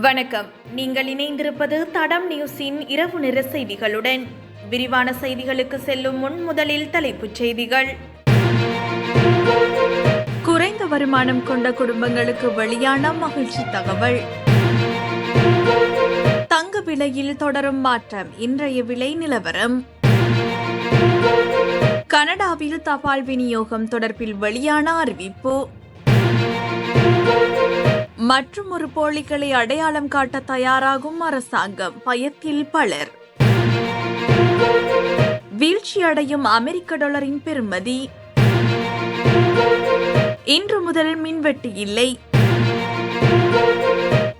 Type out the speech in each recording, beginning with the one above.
வணக்கம். நீங்கள் இணைந்திருப்பது தடம் நியூஸின் இரவு நிற செய்திகளுடன். விரிவான செய்திகளுக்கு செல்லும் முன் முதலில் தலைப்புச் செய்திகள். குறைந்த வருமானம் கொண்ட குடும்பங்களுக்கு வெளியான மகிழ்ச்சி தகவல். தங்க விலையில் தொடரும் மாற்றம் இன்றைய விலை நிலவரம். கனடாவில் தபால் விநியோகம் தொடர்பில் வெளியான அறிவிப்பு. மற்றும் ஒரு போலிகளை அடையாளம் காட்ட தயாராகும் அரசாங்கம். பயத்தில் பலர். வீழ்ச்சியடையும் அமெரிக்க டாலரின் பெறுமதி. இன்று முதல் மின்வெட்டு இல்லை.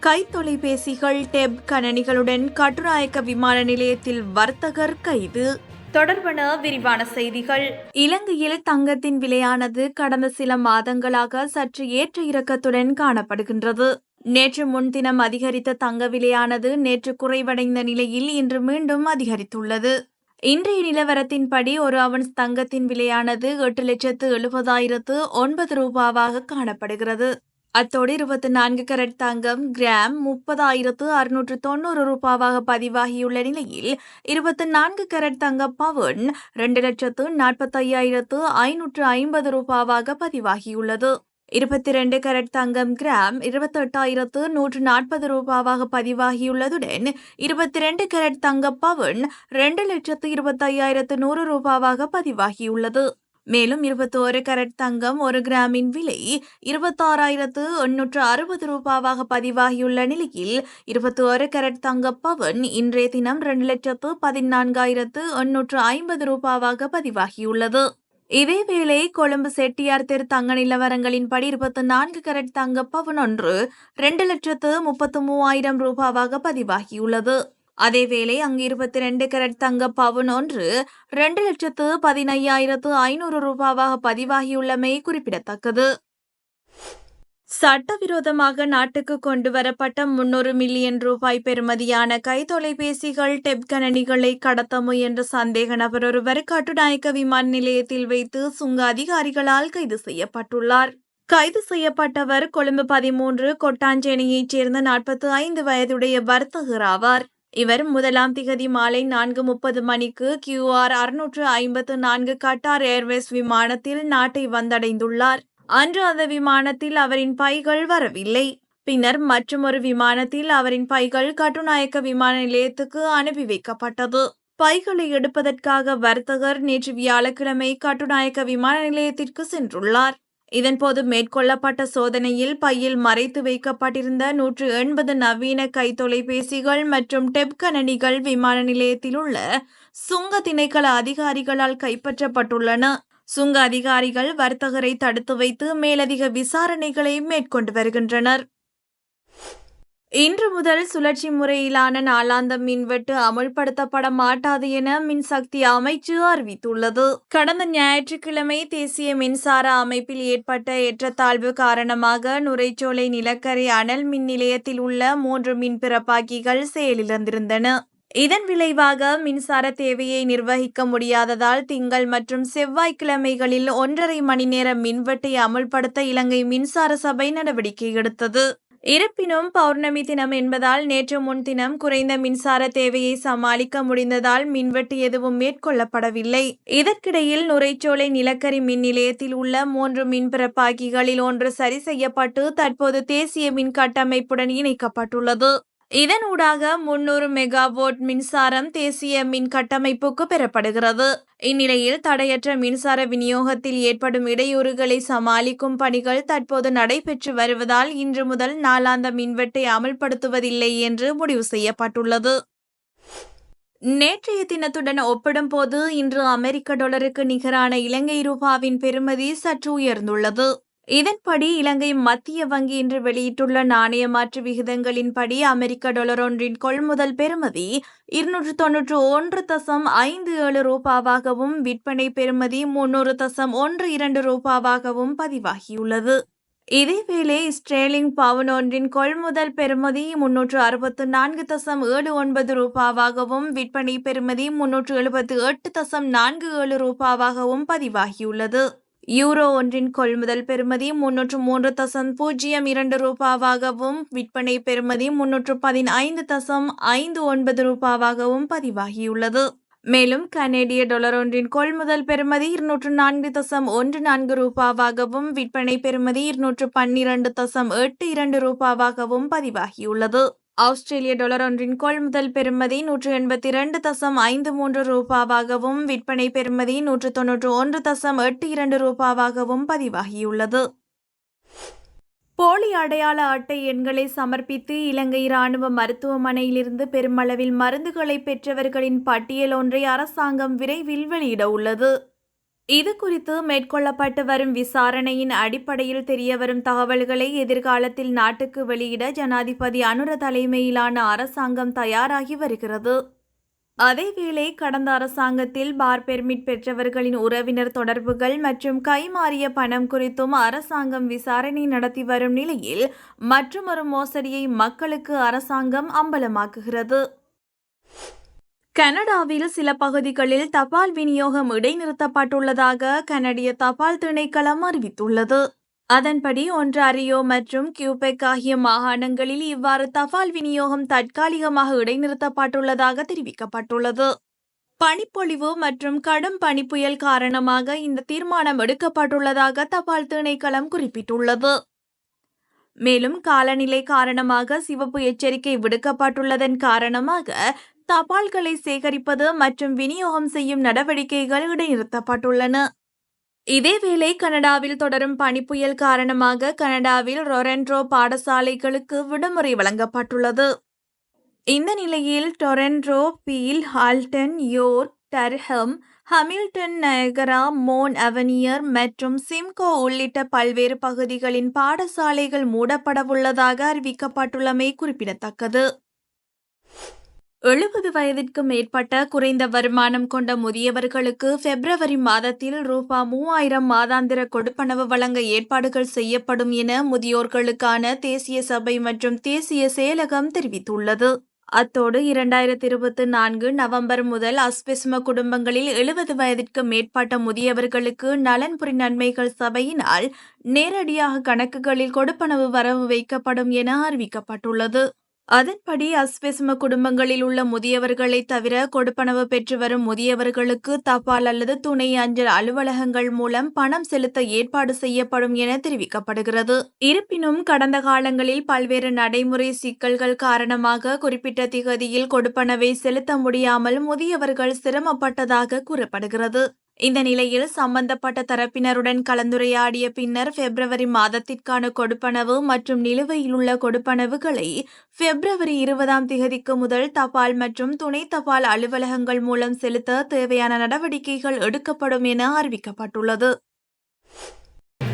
கைத்தொலைபேசிகள் டெப் கணனிகளுடன் கட்டுநாயக்க விமான நிலையத்தில் வர்த்தகர் கைது. தொடர்பான விரிவான செய்திகள். இலங்கையில் தங்கத்தின் விலையானது கடந்த சில மாதங்களாக சற்று ஏற்ற இறக்கத்துடன் காணப்படுகின்றது. நேற்று முன்தினம் அதிகரித்த தங்க விலையானது நேற்று குறைவடைந்த நிலையில் இன்று மீண்டும் அதிகரித்துள்ளது. இன்றைய நிலவரத்தின்படி ஒரு அவன்ஸ் தங்கத்தின் விலையானது எட்டு லட்சத்து எழுபதாயிரத்து ஒன்பது ரூபாவாக காணப்படுகிறது. அத்தோடு இருபத்தி நான்கு கரட் தங்கம் கிராம் முப்பதாயிரத்து அறுநூற்று தொண்ணூறு ரூபாவாக பதிவாகியுள்ள நிலையில் இருபத்தி நான்கு கரட் தங்க பவுன் இரண்டு லட்சத்து நாற்பத்தையாயிரத்து ஐநூற்று ஐம்பது ரூபாவாக பதிவாகியுள்ளது. இருபத்தி ரெண்டு கரட் தங்கம் கிராம் இருபத்தெட்டாயிரத்து நூற்று நாற்பது ரூபாவாக பதிவாகியுள்ளதுடன் இருபத்தி ரெண்டு கரட் தங்க பவுன் இரண்டு லட்சத்து இருபத்தையாயிரத்து நூறு ரூபாவாக பதிவாகியுள்ளது. மேலும் இருபத்தோரு கரட் தங்கம் ஒரு கிராமின் விலை இருபத்தாறாயிரத்து எண்ணூற்று அறுபது ரூபாவாக பதிவாகியுள்ள நிலையில் இருபத்தோரு கரட் தங்க பவன் இன்றைய தினம் இரண்டு லட்சத்து பதினான்காயிரத்து எண்ணூற்று ஐம்பது ரூபாவாக பதிவாகியுள்ளது. இதேவேளை கொழும்பு செட்டியார் தெரு தங்க நிலவரங்களின்படி இருபத்தி நான்கு கரட் தங்க பவன் ஒன்று இரண்டு லட்சத்து முப்பத்து மூவாயிரம் ரூபாவாக பதிவாகியுள்ளது. அதேவேளை அங்கு இருபத்தி ரெண்டு கரட் தங்க பவுன் ஒன்று இரண்டு லட்சத்து பதினையாயிரத்து ஐநூறு ரூபாவாக பதிவாகியுள்ளமை குறிப்பிடத்தக்கது. சட்டவிரோதமாக நாட்டுக்கு கொண்டு வரப்பட்ட முன்னூறு மில்லியன் ரூபாய் பெறுமதியான கைத்தொலைபேசிகள் டெப் கணனிகளை கடத்த முயன்ற சந்தேக நபர் ஒருவர் கட்டுநாயக்க விமான நிலையத்தில் வைத்து சுங்க அதிகாரிகளால் கைது செய்யப்பட்டுள்ளார். கைது செய்யப்பட்டவர் கொழும்பு பதிமூன்று கொட்டாஞ்சேனியைச் சேர்ந்த நாற்பத்தி ஐந்து வயதுடைய வர்த்தகர் ஆவார். இவர் முதலாம் திகதி மாலை நான்கு முப்பது மணிக்கு கியூஆர் அறுநூற்று ஐம்பத்து நான்கு கட்டார் ஏர்வேஸ் விமானத்தில் நாட்டை வந்தடைந்துள்ளார். அன்று அந்த விமானத்தில் அவரின் பைகள் வரவில்லை. பின்னர் மற்றொரு விமானத்தில் அவரின் பைகள் கட்டுநாயக்க விமான நிலையத்துக்கு அனுப்பி வைக்கப்பட்டது. பைகளை எடுப்பதற்காக வர்த்தகர் நேற்று வியாழக்கிழமை கட்டுநாயக்க விமான நிலையத்திற்கு சென்றுள்ளார். இதன்போது மேற்கொள்ளப்பட்ட சோதனையில் பையில் மறைத்து வைக்கப்பட்டிருந்த நூற்று எண்பது நவீன கைத்தொலைபேசிகள் மற்றும் டெப் கணனிகள் விமான நிலையத்தில் உள்ள சுங்க திணைக்கள அதிகாரிகளால் கைப்பற்றப்பட்டுள்ளன. சுங்க அதிகாரிகள் வர்த்தகரை தடுத்து வைத்து மேலதிக விசாரணைகளை மேற்கொண்டு வருகின்றனர். இன்று முதல் சுழற்சி முறையிலான நாளாந்த மின்வெட்டு அமுல்படுத்தப்பட மாட்டாது என மின்சக்தி அமைச்சு அறிவித்துள்ளது. கடந்த ஞாயிற்றுக்கிழமை தேசிய மின்சார அமைப்பில் ஏற்பட்ட ஏற்றத்தாழ்வு காரணமாக நுரைச்சோலை நிலக்கரி அனல் மின் நிலையத்தில் உள்ள மூன்று மின் பிறப்பாக்கிகள் செயலிழந்திருந்தன. இதன் விளைவாக மின்சார தேவையை நிர்வகிக்க முடியாததால் திங்கள் மற்றும் செவ்வாய்க்கிழமைகளில் ஒன்றரை மணி நேர மின்வெட்டை அமுல்படுத்த இலங்கை மின்சார சபை நடவடிக்கை எடுத்தது. இருப்பினும் பௌர்ணமி தினம் என்பதால் நேற்று முன்தினம் குறைந்த மின்சார தேவையை சமாளிக்க முடிந்ததால் மின்வெட்டு எதுவும் மேற்கொள்ளப்படவில்லை. இதற்கிடையில் நுரைச்சோலை நிலக்கரி மின் நிலையத்தில் உள்ள மூன்று மின்பிறப்பாக்கிகளில் ஒன்று சரி செய்யப்பட்டு தற்போது தேசிய மின் கட்டமைப்புடன் இணைக்கப்பட்டுள்ளது. இதனூடாக முன்னூறு மெகாவோட் மின்சாரம் தேசிய மின் கட்டமைப்புக்கு பெறப்படுகிறது. இந்நிலையில் தடையற்ற மின்சார விநியோகத்தில் ஏற்படும் இடையூறுகளை சமாளிக்கும் பணிகள் தற்போது நடைபெற்று வருவதால் இன்று முதல் நாளாந்த மின்வெட்டை அமல்படுத்துவதில்லை என்று முடிவு செய்யப்பட்டுள்ளது. நேற்றைய தினத்துடன் ஒப்பிடும்போது இன்று அமெரிக்க டாலருக்கு நிகரான இலங்கை ரூபாவின் பெறுமதி சற்று உயர்ந்துள்ளது. இதன்படி இலங்கை மத்திய வங்கி இன்று வெளியிட்டுள்ள நாணய மாற்று விகிதங்களின்படி அமெரிக்க டாலர் ஒன்றின் கொள்முதல் பெறுமதி இருநூற்று தொன்னூற்று ஒன்று தசம் ஐந்து ஏழு ரூபாவாகவும் விற்பனை பெறுமதி முன்னூறு தசம் ஒன்று இரண்டு ரூபாவாகவும் பதிவாகியுள்ளது. இதேவேளை ஸ்ட்ரேலிங் பவுன் ஒன்றின் கொள்முதல் பெறுமதி முன்னூற்று அறுபத்து நான்கு தசம் ஏழு ஒன்பது ரூபாவாகவும் விற்பனை பெறுமதி முன்னூற்று எழுபத்து எட்டு தசம் நான்கு ஏழு ரூபாவாகவும் பதிவாகியுள்ளது. யூரோ ஒன்றின் கொள்முதல் பெறுமதி முன்னூற்று மூன்று தசம் பூஜ்ஜியம் இரண்டு ரூபாவாகவும் விற்பனை பெறுமதி முன்னூற்று பதினைந்து தசம் ஐந்து ஒன்பது ரூபாவாகவும் பதிவாகியுள்ளது. மேலும் கனேடிய டாலர் ஒன்றின் கொள்முதல் பெறுமதி இருநூற்று நான்கு தசம் ஒன்று நான்கு ரூபாவாகவும் விற்பனை பெறுமதி இருநூற்று பன்னிரண்டு தசம் எட்டு இரண்டு ரூபாவாகவும் பதிவாகியுள்ளது. ஆஸ்திரேலிய டாலர் ஒன்றின் கொள்முதல் பெறுமதி நூற்று எண்பத்தி இரண்டு தசம் ஐந்து மூன்று ரூபாவாகவும் விற்பனை பெறுமதி நூற்று தொன்னூற்று ஒன்று தசம் எட்டு இரண்டு ரூபாவாகவும் பதிவாகியுள்ளது. போலி அடையாள அட்டை எண்களை சமர்ப்பித்து இலங்கை ராணுவ மருத்துவமனையிலிருந்து பெருமளவில் மருந்துகளை பெற்றவர்களின் பட்டியல் ஒன்றை அரசாங்கம் விரைவில் வெளியிட உள்ளது. இது குறித்து மேற்கொள்ளப்பட்டு வரும் விசாரணையின் அடிப்படையில் தெரியவரும் தகவல்களை எதிர்காலத்தில் நாட்டுக்கு வெளியிட ஜனாதிபதி அனுர தலைமையிலான அரசாங்கம் தயாராகி வருகிறது. அதேவேளை கடந்த அரசாங்கத்தில் பார் பெர்மிட் பெற்றவர்களின் உறவினர் தொடர்புகள் மற்றும் கைமாறிய பணம் குறித்தும் அரசாங்கம் விசாரணை நடத்தி வரும் நிலையில் மற்றொரு மோசடியை மக்களுக்கு அரசாங்கம் அம்பலமாக்குகிறது. கனடாவில் சில பகுதிகளில் தபால் விநியோகம் இடைநிறுத்தப்பட்டுள்ளதாக கனடிய தபால் திணைக்களம் அறிவித்துள்ளது. அதன்படி ஒன்றாரியோ மற்றும் கியூபெக் ஆகிய மாகாணங்களில் இவ்வாறு தபால் விநியோகம் தற்காலிகமாக இடைநிறுத்தப்பட்டுள்ளதாக தெரிவிக்கப்பட்டுள்ளது. பனிப்பொழிவு மற்றும் கடும் பனிப்புயல் காரணமாக இந்த தீர்மானம் எடுக்கப்பட்டுள்ளதாக தபால் திணைக்களம் குறிப்பிட்டுள்ளது. மேலும் காலநிலை காரணமாக சிவப்பு எச்சரிக்கை விடுக்கப்பட்டுள்ளதன் காரணமாக தபால்களை சேகரிப்பது மற்றும் விநியோகம் செய்யும் நடவடிக்கைகள் இடைநிறுத்தப்பட்டுள்ளன. இதேவேளை கனடாவில் தொடரும் பனிப்புயல் காரணமாக கனடாவில் ரொரென்ட்ரோ பாடசாலைகளுக்கு விடுமுறை வழங்கப்பட்டுள்ளது. இந்த நிலையில் Toronto Peel Halton York Durham Hamilton Niagara Mon Avenir மற்றும் சிம்கோ உள்ளிட்ட பல்வேறு பகுதிகளின் பாடசாலைகள் மூடப்படவுள்ளதாக அறிவிக்கப்பட்டுள்ளமை குறிப்பிடத்தக்கது. எழுபது வயதிற்கு மேற்பட்ட குறைந்த வருமானம் கொண்ட முதியவர்களுக்கு பிப்ரவரி மாதத்தில் ரூபா மூவாயிரம் மாதாந்திர கொடுப்பனவு வழங்க ஏற்பாடுகள் செய்யப்படும் என முதியோர்களுக்கான தேசிய சபை மற்றும் தேசிய செயலகம் தெரிவித்துள்ளது. அத்தோடு இரண்டாயிரத்தி இருபத்தி நான்கு நவம்பர் முதல் அஸ்பிஸ்ம குடும்பங்களில் எழுபது வயதிற்கு மேற்பட்ட முதியவர்களுக்கு நலன்புரி நன்மைகள் சபையினால் நேரடியாக கணக்குகளில் கொடுப்பனவு வரவு வைக்கப்படும் என அறிவிக்கப்பட்டுள்ளது. அதன்படி அஸ்பெஸ்ம குடும்பங்களில் உள்ள முதியவர்களை தவிர கொடுப்பனவு பெற்று வரும் முதியவர்களுக்கு தபால் அல்லது துணை அஞ்சல் அலுவலகங்கள் மூலம் பணம் செலுத்த ஏற்பாடு செய்யப்படும் என தெரிவிக்கப்படுகிறது. இருப்பினும் கடந்த காலங்களில் பல்வேறு நடைமுறை சிக்கல்கள் காரணமாக குறிப்பிட்ட திகதியில் கொடுப்பனவை செலுத்த முடியாமல் முதியவர்கள் சிரமப்பட்டதாக கூறப்படுகிறது. இந்த நிலையில் சம்பந்தப்பட்ட தரப்பினருடன் கலந்துரையாடிய பின்னர் பிப்ரவரி மாதத்திற்கான கொடுப்பனவு மற்றும் நிலுவையில் உள்ள கொடுப்பனவுகளை பிப்ரவரி இருபதாம் திகதிக்கு முதல் தபால் மற்றும் துணை தபால் அலுவலகங்கள் மூலம் செலுத்த தேவையான நடவடிக்கைகள் எடுக்கப்படும் என அறிவிக்கப்பட்டுள்ளது.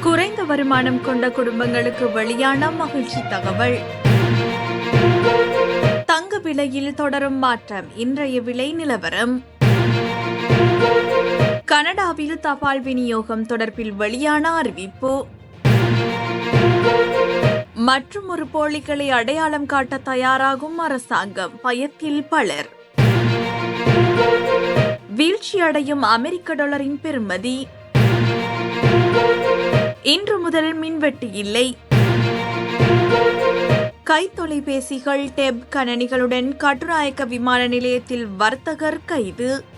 குறைந்த வருமானம் கொண்ட குடும்பங்களுக்கு வெளியான மகிழ்ச்சி தகவல். தங்க விலையில் தொடரும் மாற்றம். இன்றைய விலை நிலவரம் கனடாவில் தபால் விநியோகம் தொடர்பில் வெளியான அறிவிப்பு. மற்றும் ஒரு போலிகளை அடையாளம் காட்ட தயாராகும் அரசாங்கம். பயத்தில் பலர். வீழ்ச்சியடையும் அமெரிக்க டாலரின் பெறுமதி. இன்று முதல் மின்வெட்டு இல்லை. கைத்தொலைபேசிகள் டெப் கணனிகளுடன் கட்டுநாயக்க விமான நிலையத்தில் வர்த்தகர் கைது.